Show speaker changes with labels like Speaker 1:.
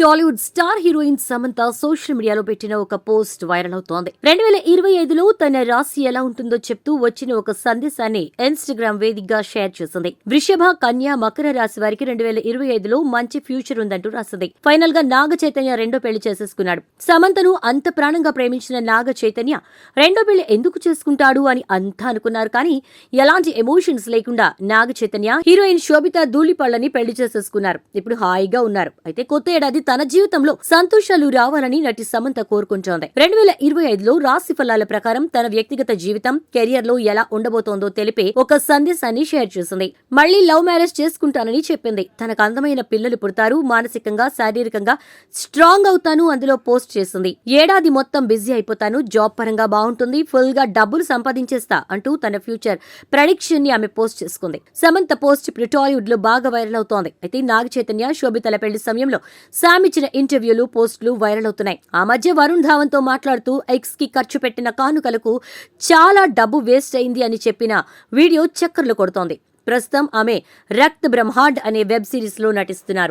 Speaker 1: Tollywood star heroine Samantha social మీడియాలో పెట్టిన ఒక పోస్ట్ వైరల్ అవుతోంది. రెండు వేల ఇరవై ఐదులో తన రాశి ఎలా ఉంటుందో చెప్తూ వచ్చిన ఒక సందేశాన్ని ఇన్స్టాగ్రామ్ వేదికగా షేర్ చేసింది. వృషభ కన్యా మకర రాశి వారికి రెండు వేల ఇరవై ఐదులో మంచి ఫ్యూచర్ ఉందంటూ రాసింది. ఫైనల్గా నాగ చైతన్య రెండో పెళ్ళి చేసేసుకున్నాడు. సమంతను అంత ప్రాణంగా ప్రేమించిన నాగ చైతన్య రెండో పెళ్ళి ఎందుకు చేసుకుంటాడు అని అంతా అనుకున్నారు. కానీ ఎలాంటి ఎమోషన్స్ లేకుండా నాగ చైతన్య హీరోయిన్ శోభిత ధూళిపళ్ళని పెళ్ళి చేసేసుకున్నారు. ఇప్పుడు హాయిగా ఉన్నారు. అయితే కొత్త ఏడాది తన జీవితంలో సంతోషాలు రావాలని నటి సమంత కోరుకుంటోంది. రెండు వేల ఇరవై ఐదులో రాశి ఫలాల ప్రకారం తన వ్యక్తిగత జీవితం కెరియర్లో ఎలా ఉండబోతోందో తెలిపే ఒక సందేశాన్ని షేర్ చేసింది. మళ్ళీ లవ్ మ్యారేజ్ చేసుకుంటానని చెప్పింది. తనకు అందమైన పిల్లలు పుడతారు మానసికంగా శారీరకంగా స్ట్రాంగ్ అవుతాను అందులో పోస్ట్ చేసింది. ఏడాది మొత్తం బిజీ అయిపోతాను జాబ్ పరంగా బాగుంటుంది ఫుల్గా డబ్బులు సంపాదించేస్తా అంటూ తన ఫ్యూచర్ ప్రడిక్షన్ని ఆమె పోస్ట్ చేసుకుంది. సమంత పోస్ట్ ఇప్పుడు టాలీవుడ్లో బాగా వైరల్ అవుతోంది. అయితే నాగ చైతన్య శోభితల పెళ్ళి సమయంలో శామ్ ఇచ్చిన ఇంటర్వ్యూలు పోస్టులు వైరల్ అవుతున్నాయి. ఆ మధ్య వరుణ్ ధావన్తో మాట్లాడుతూ ఎక్స్కి ఖర్చు పెట్టిన కానుకలకు చాలా డబ్బు వేస్ట్ అయింది అని చెప్పిన వీడియో చక్కర్లు కొడుతోంది. ప్రస్తుతం ఆమె రక్త్ బ్రహ్మాండ్ అనే వెబ్ సిరీస్లో నటిస్తున్నారు.